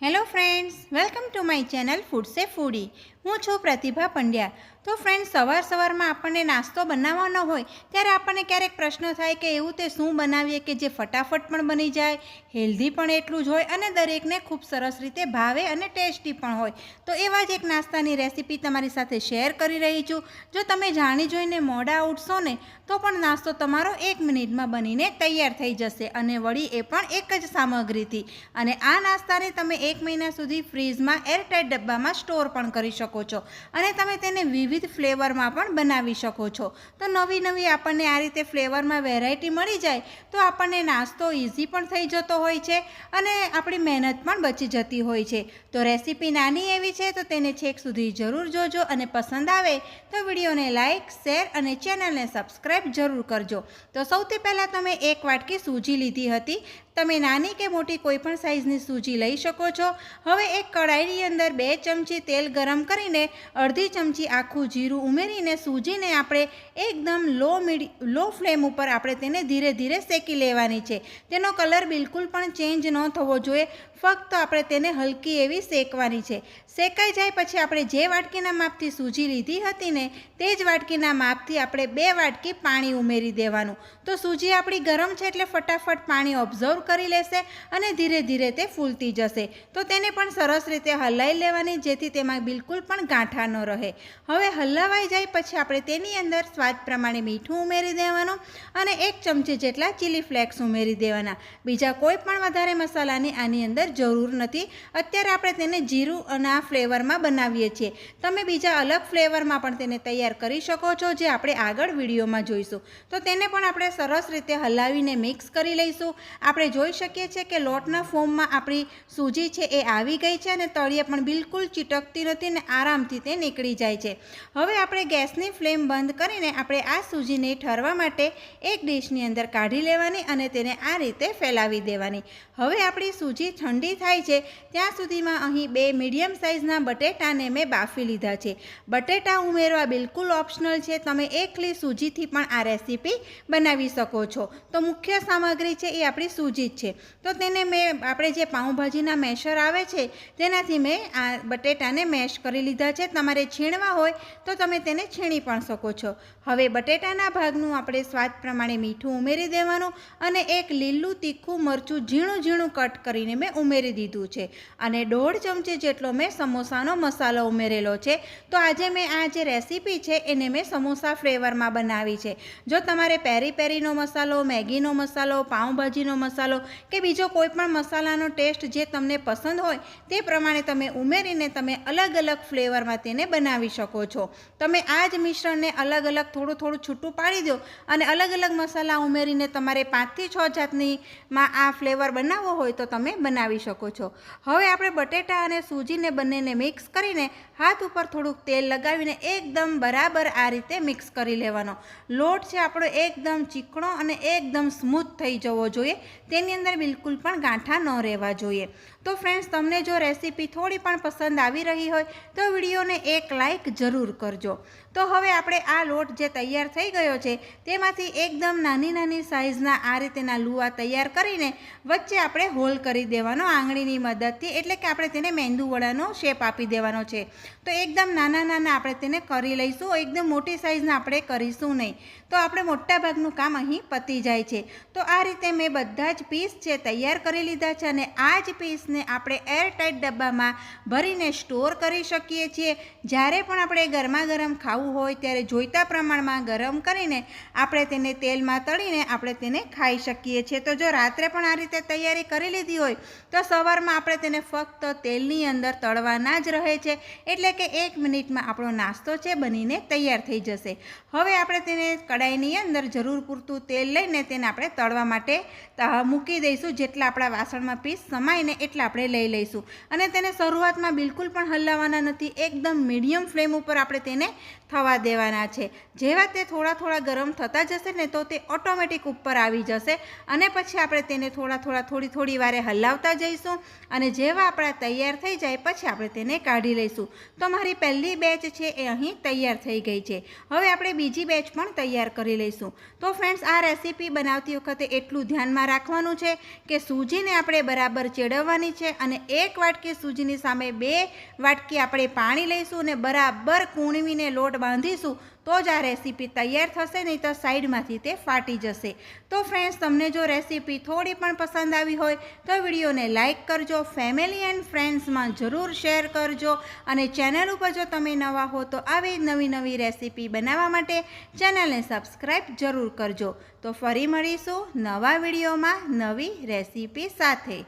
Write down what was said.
hello friends welcome to my channel food સે ફૂડી હું છું પ્રતિભા પંડ્યા. તો ફ્રેન્ડ સવાર સવારમાં આપણને નાસ્તો બનાવવાનો હોય, ત્યારે આપણને ક્યારેક પ્રશ્ન થાય કે એવું તે શું બનાવીએ કે જે ફટાફટ પણ બની જાય, હેલ્ધી પણ એટલું જ હોય અને દરેકને ખૂબ સરસ રીતે ભાવે અને ટેસ્ટી પણ હોય. તો એવા જ એક નાસ્તાની રેસીપી તમારી સાથે શેર કરી રહી છું. જો તમે જાણી જોઈને મોડા ઉઠશો ને, તો પણ નાસ્તો તમારો એક મિનિટમાં બનીને તૈયાર થઈ જશે અને વળી એ પણ એક જ સામગ્રીથી. અને આ નાસ્તાને તમે એક મહિના સુધી ફ્રીઝમાં એરટાઇટ ડબ્બામાં સ્ટોર પણ કરી શકો છો અને તમે તેને વિવિધ ફ્લેવરમાં પણ બનાવી શકો છો. તો નવી નવી આપણને આ રીતે ફ્લેવરમાં વેરાયટી મળી જાય તો આપણને નાસ્તો ઇઝી પણ થઈ જતો હોય છે અને આપણી મહેનત પણ બચી જતી હોય છે. તો રેસીપી નાની એવી છે તો તેને છેક સુધી જરૂર જોજો અને પસંદ આવે તો વિડીયોને લાઇક શેર અને ચેનલને સબસ્ક્રાઈબ જરૂર કરજો. તો સૌથી પહેલાં તમે એક વાટકી સૂજી લીધી હતી. તમે નાની કે મોટી કોઈપણ સાઇઝની સૂજી લઈ શકો છો. હવે એક કડાઈની અંદર બે ચમચી તેલ ગરમ કરીને અડધી ચમચી આખું જીરું ઉમેરીને સૂજીને આપણે એકદમ લો મીડી, લો ફ્લેમ ઉપર આપણે તેને ધીરે ધીરે શેકી લેવાની છે. તેનો કલર બિલકુલ પણ ચેન્જ ન થવો જોઈએ. ફક્ત આપણે તેને હલકી એવી શેકવાની છે. શેકાઈ જાય પછી આપણે જે વાટકીના માપથી સૂજી લીધી હતી ને તે જ વાટકીના માપથી આપણે બે વાટકી પાણી ઉમેરી દેવાનું. તો સૂજી આપણી ગરમ છે એટલે ફટાફટ પાણી ઓબ્ઝર્વ કરી લેશે અને ધીરે ધીરે તે ફૂલતી જશે. તો તેને પણ સરસ રીતે હલાવી લેવાની, જેથી તેમાં બિલકુલ પણ ગાંઠા ન રહે. હવે હલાવાઈ જાય પછી આપણે તેની અંદર સ્વાદ પ્રમાણે મીઠું ઉમેરી દેવાનું અને એક ચમચી જેટલા ચીલી ફ્લેક્સ ઉમેરી દેવાના. બીજા કોઈ પણ વધારે મસાલાની આની અંદર જરૂર નથી. અત્યારે આપણે તેને જીરું અને આ ફ્લેવરમાં બનાવીએ છીએ. તમે બીજા અલગ ફ્લેવરમાં પણ તેને તૈયાર કરી શકો છો, જે આપણે આગળ વિડીયોમાં જોઈશું. તો તેને પણ આપણે સરસ રીતે હલાવીને મિક્સ કરી લઈશું. આપણે જોઈ શકીએ છીએ કે લોટના ફોર્મમાં આપણી સૂજી છે એ આવી ગઈ છે અને તળિયે પણ બિલકુલ ચીટકતી નથી ને આરામથી તે નીકળી જાય છે. હવે આપણે ગેસની ફ્લેમ બંધ કરીને આપણે આ સૂજીને ઠરવા માટે એક ડીશની અંદર કાઢી લેવાની અને તેને આ રીતે ફેલાવી દેવાની. હવે આપણી સૂજી ઠંડી થાય છે, ત્યાં સુધીમાં અહીં બે મીડિયમ સાઇઝના બટેટાને મેં બાફી લીધા છે. બટેટા ઉમેરવા બિલકુલ ઓપ્શનલ છે, તમે એકલી સૂજીથી પણ આ રેસીપી બનાવી શકો છો. તો મુખ્ય સામગ્રી છે એ આપણી સૂજી જ છે. તો તેને મેં, આપણે જે પાઉંભાજીના મેશર આવે છે, તેનાથી મેં આ બટેટાને મેશ કરી લીધા છે. તમારે છીણવા હોય તો તમે તેને છીણી પણ શકો છો. હવે બટેટાના ભાગનું આપણે સ્વાદ પ્રમાણે મીઠું ઉમેરી દેવાનું અને એક લીલું તીખું મરચું ઝીણું ઝીણું કટ કરીને મેં ઉમેરી દીધું છે. અને દોઢ ચમચી જેટલો મેં સમોસાનો મસાલો ઉમેરેલો છે. તો આજે મેં આ જે રેસીપી છે, એને મેં સમોસા ફ્લેવરમાં બનાવી છે. જો તમારે પેરી પેરીનો મસાલો, મેગીનો મસાલો, પાઉંભાજીનો મસાલો કે બીજો કોઈ પણ મસાલાનો ટેસ્ટ જે તમને પસંદ હોય તે પ્રમાણે તમે ઉમેરીને તમે અલગ અલગ ફ્લેવરમાં તેને બનાવી શકો છો. તમે આ જ મિશ્રણને અલગ અલગ થોડું થોડું છૂટું પાડી દો અને અલગ અલગ મસાલા ઉમેરીને તમારે પાંચથી છ જાતની માં આ ફ્લેવર બનાવવો હોય તો તમે બનાવી શકો છો. હવે આપણે બટેટા અને સૂજીને બંનેને મિક્સ કરીને હાથ ઉપર થોડુંક તેલ લગાવીને એકદમ બરાબર આ રીતે મિક્સ કરી લેવાનો. લોટ છે આપણો એકદમ ચીકણો અને એકદમ સ્મૂથ થઈ જવો જોઈએ. તેની અંદર બિલકુલ પણ ગાંઠા ન રહેવા જોઈએ. તો ફ્રેન્ડ્સ તમને જો રેસીપી થોડી પણ પસંદ આવી રહી હોય, તો વિડીયોને એક લાઇક જરૂર કરજો. તો હવે આપણે આ લોટ જે તૈયાર થઈ ગયો છે, તેમાંથી એકદમ નાની નાની સાઇઝના આ રીતેના લુવા તૈયાર કરીને વચ્ચે આપણે હોલ કરી દેવાનો આંગળીની મદદથી, એટલે કે આપણે તેને મેંદુ વડાનો શેપ આપી દેવાનો છે. તો એકદમ નાના નાના આપણે તેને કરી લઈશું, એકદમ મોટી સાઇઝના આપણે કરીશું નહીં. તો આપણે મોટાભાગનું કામ અહીં પતી જાય છે. તો આ રીતે મેં બધા જ પીસ છે તૈયાર કરી લીધા છે અને આ જ પીસને આપણે એરટાઇટ ડબ્બામાં ભરીને સ્ટોર કરી શકીએ છીએ. જ્યારે પણ આપણે ગરમા ગરમ ખાવું હોય ત્યારે જોઈતા પ્રમાણમાં ગરમ કરીને આપણે તેને તેલમાં તળીને આપણે તેને ખાઈ શકીએ છીએ. તો જો રાત્રે પણ આ રીતે તૈયારી કરી લીધી હોય, તો સવારમાં આપણે તેને ફક્ત તેલની અંદર તળવાના જ રહે છે. એટલે કે એક મિનિટમાં આપણો નાસ્તો છે બનીને તૈયાર થઈ જશે. હવે આપણે તેને કડાઈની અંદર જરૂર પૂરતું તેલ લઈને તેને આપણે તળવા માટે મૂકી દઈશું. જેટલા આપણા વાસણમાં પીસ સમાઈને એટલા આપણે લઈ લઈશું. અને તેને શરૂઆતમાં બિલકુલ પણ હલાવવાના નથી. એકદમ મીડિયમ ફ્લેમ ઉપર આપણે તેને થવા દેવાના છે. જેવા તે થોડા થોડા ગરમ થતા જશે ને તો તે ઓટોમેટિક ઉપર આવી જશે અને પછી આપણે તેને થોડા થોડા થોડી થોડી વારે હલાવતા જઈશું અને જેવા આપણા તૈયાર થઈ જાય પછી આપણે તેને કાઢી લઈશું. તો મારી પહેલી બેચ છે એ અહીં તૈયાર થઈ ગઈ છે. હવે આપણે બીજી બેચ પણ તૈયાર કરી લઈશું. તો ફ્રેન્ડ્સ, આ રેસીપી બનાવતી વખતે એટલું ધ્યાનમાં રાખવાનું છે કે સૂજીને આપણે બરાબર ચેડવવાની છે અને એક વાટકી સૂજીની સામે બે વાટકી આપણે પાણી લઈશું અને બરાબર કૂણવીને લોટ બાંધીશું તો જ આ રેસીપી તૈયાર થશે નહીં તો સાઈડમાંથી તે ફાટી જશે. તો ફ્રેન્ડ્સ તમને જો રેસીપી થોડી પણ પસંદ આવી હોય, તો વિડીયોને લાઇક કરજો ફેમિલી એન્ડ ફ્રેન્ડ્સમાં જરૂર શેર કરજો અને ચેનલ ઉપર જો તમે નવા હો, તો આવી નવી નવી રેસીપી બનાવવા માટે ચેનલને સબસ્ક્રાઈબ જરૂર કરજો. તો ફરી મળીશું નવા વિડીયોમાં નવી રેસીપી સાથે.